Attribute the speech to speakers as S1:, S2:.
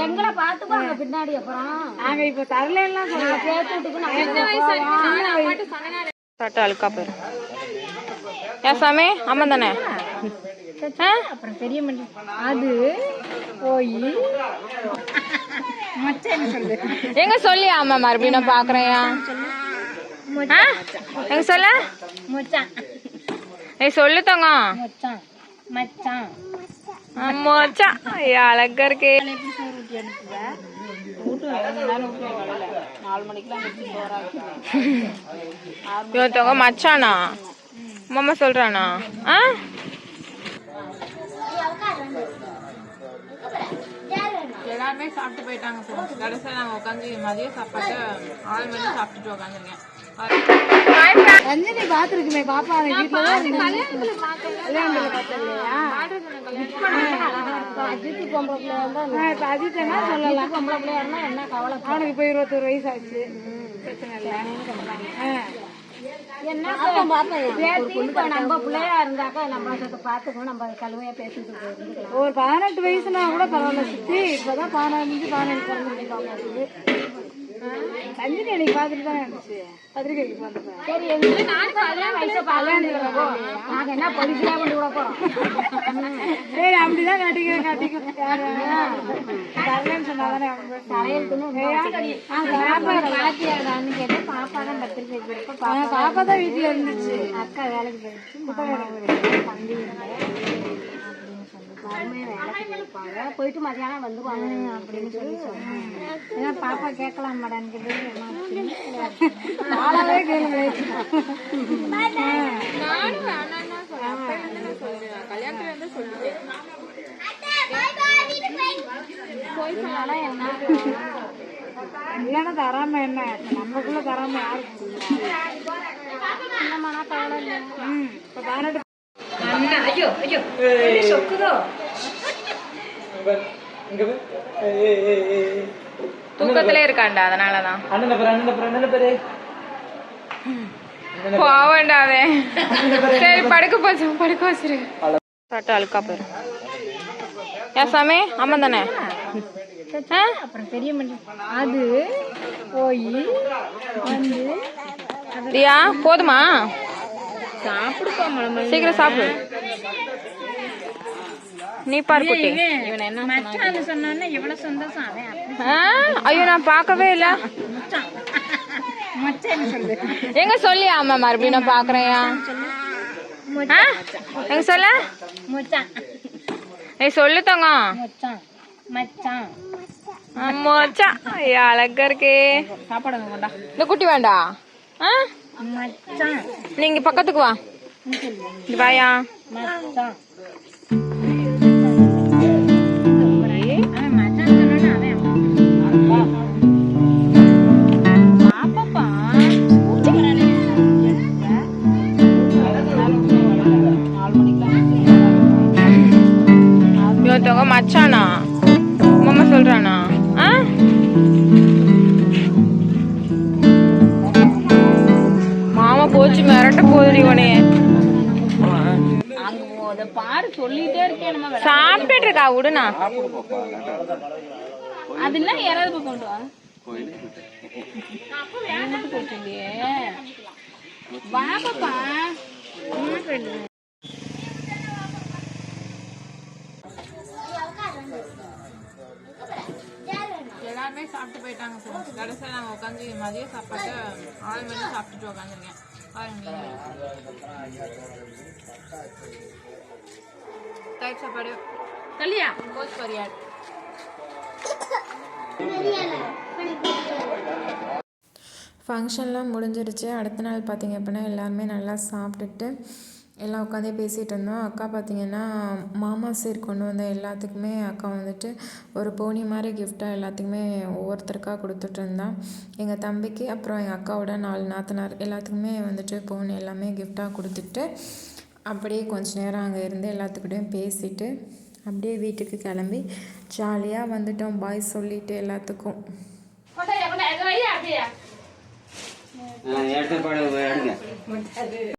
S1: எங்களை பாத்துப்பாங்க பின்னாடி அப்புறம்.
S2: நாங்க இப்ப தரலாம்
S1: நான் சேர்த்து விட்டுக்கு
S3: அழுக்கா போயிரும் ஏன் சாமி? ஆமா தானே?
S2: அப்புறம் பெரிய மணி அது போய். மச்சான் சொல்லு
S3: எங்க சொல்லி ஆமா மறுபடியும் நான் பாக்குறேன்? ஆ? எங்க சொல்ல?
S2: மச்சான்.
S3: ஏய் சொல்லு தங்கம்.
S2: மச்சான் மச்சான்.
S3: மோச்சா. அழகா இருக்கே.
S2: ஒருத்தவங்க
S3: இவத்தவங்க மச்சானா மாமா சொல்றானா? ஆ? எல்லாருமே சாப்பிட்டு போயிட்டாங்க கடைசியாக நாங்கள் உட்காந்து மதியம் சாப்பாட்டு ஆறு மணி சாப்பிட்டுட்டு உட்காந்துருக்கேன்.
S2: ரஞ்சனி பாத்துருக்குமே பாப்பா வீட்டுல
S1: அஜித்து பொம்பளை பிள்ளையா
S2: சொல்லலாம்?
S1: பொம்பளை பிள்ளையா இருந்தா என்ன கவலை?
S2: அவனுக்கு இப்போ இருபத்தொரு வயசு ஆச்சு பிரச்சனை இல்லை. ஆ.
S1: என்ன நம்ம பிள்ளையா இருந்தாக்கா நம்ம பார்த்துக்கணும். நம்ம கழுவையா பேசிட்டு
S2: ஒரு பதினெட்டு வயசுனா கூட பரவாயில்ல சுத்தி. இப்பதான் பதினஞ்சு பதினேழு பிறந்திருக்கு எனக்கு பார்த்துட்டு தான் இருந்துச்சு.
S1: சரி எங்களுக்கு வயசை என்ன பொலிசியா கொண்டு விட போறோம்
S2: சரி அப்படிதான் கட்டிக்கிறேன் யாரு? தரலன்னு சொன்னாதானே அவங்க
S1: பாத்தியாடான்னு கேட்டு பாப்பா தான்
S2: பாப்பா வீட்டுல இருந்துச்சு.
S1: அக்கா வேலைக்கு போயிடுச்சு. தம்பி வேலைக்கு போயிருப்பாங்க போயிட்டு மதியானம் வந்துருவாங்க அப்படின்னு சொல்லி சொன்னாங்க ஏன்னா பாப்பா கேட்கலாம் மேடம்
S2: நாளாவே கேளுங்க
S3: நானும் வேணாம்னு தான் சொல்றேன் அப்பவே வந்து நான் சொல்லுவேன் கல்யாணத்துல இருந்து சொல்லிட்டேன்
S2: இல்லைன்னா தராம என்ன நமக்குள்ள தராம யாருக்கு ம் இப்போ பதினெட்டு
S3: தூக்கத்திலே இருக்காண்டா அதனாலதான்.
S4: அண்ணன பேரு அண்ணன பேரு பேரு.
S3: சரி படுக்க போச்சு படுக்க வச்சிரு. சட்டை அழுக்கா போயிரும் ஏன் சாமி? ஆமா தானே?
S2: அப்புறம் பெரிய அது போய் வந்து
S3: ரியா போதுமா?
S2: சாப்பிடுப்பா
S3: சீக்கிரம் சாப்பிடு. நீ பாரு குட்டி
S2: இவன் என்ன மச்சான் சொன்னானே எவ்வளவு சந்தோஷம். அவன் அப்படி
S3: ஆ? ஐயோ நான் பார்க்கவே இல்ல.
S2: மச்சான். மச்சான் சொல்லு.
S3: எங்க சொல்லி ஆமா மறுபடியும் நான் பாக்குறேன் ஆ? எங்க சொல்ல?
S2: மச்சான்.
S3: ஏய் சொல்லு தங்கம்.
S2: மச்சான்.
S3: அழகா இருக்கே. இந்த குட்டி வேண்டா? நீங்க பக்கத்துக்கு வா. இங்க வாயா.
S2: அத பாரு சொல்லிட்டே இருக்கேன் நம்ம
S3: சாப்பிட்டுட்டு இருக்கா விடுனா
S2: அதெல்லாம் யாராவது கொண்டு வா. நான் மட்டும் போயிட்டு இருந்தியே. வா பாப்பா.
S3: எல்லாருமே சாப்பிட்டு போயிட்டாங்க சார் கடைசியாக நாங்கள் உட்காந்து மதிய சாப்பாட்டு ஆறு மணி சாப்பிட்டுட்டு உட்காந்துருக்கேன். தயிர் சாப்பாடு
S2: சொல்லியா
S3: கோஸ் பொரியால் ஃபங்க்ஷன்லாம் முடிஞ்சிருச்சு. அடுத்த நாள் பார்த்தீங்க அப்படின்னா எல்லாருமே நல்லா சாப்பிட்டுட்டு எல்லாம் உட்காந்தே பேசிகிட்டு இருந்தோம். அக்கா பார்த்தீங்கன்னா மாமா சீர் கொண்டு வந்த எல்லாத்துக்குமே அக்கா வந்துட்டு ஒரு போனி மாதிரி கிஃப்டாக எல்லாத்துக்குமே ஒவ்வொருத்தருக்கா கொடுத்துட்டு இருந்தா எங்கள் தம்பிக்கு அப்புறம் எங்கள் அக்காவோட நாலு நாத்தனார் எல்லாத்துக்குமே வந்துட்டு போனி எல்லாமே கிஃப்டாக கொடுத்துட்டு அப்படியே கொஞ்ச நேரம் அங்கே இருந்து எல்லாத்துக்கிட்டையும் பேசிட்டு அப்படியே வீட்டுக்கு கிளம்பி ஜாலியாக வந்துட்டோம். பாய் சொல்லிட்டு எல்லாத்துக்கும்.
S4: எடுத்து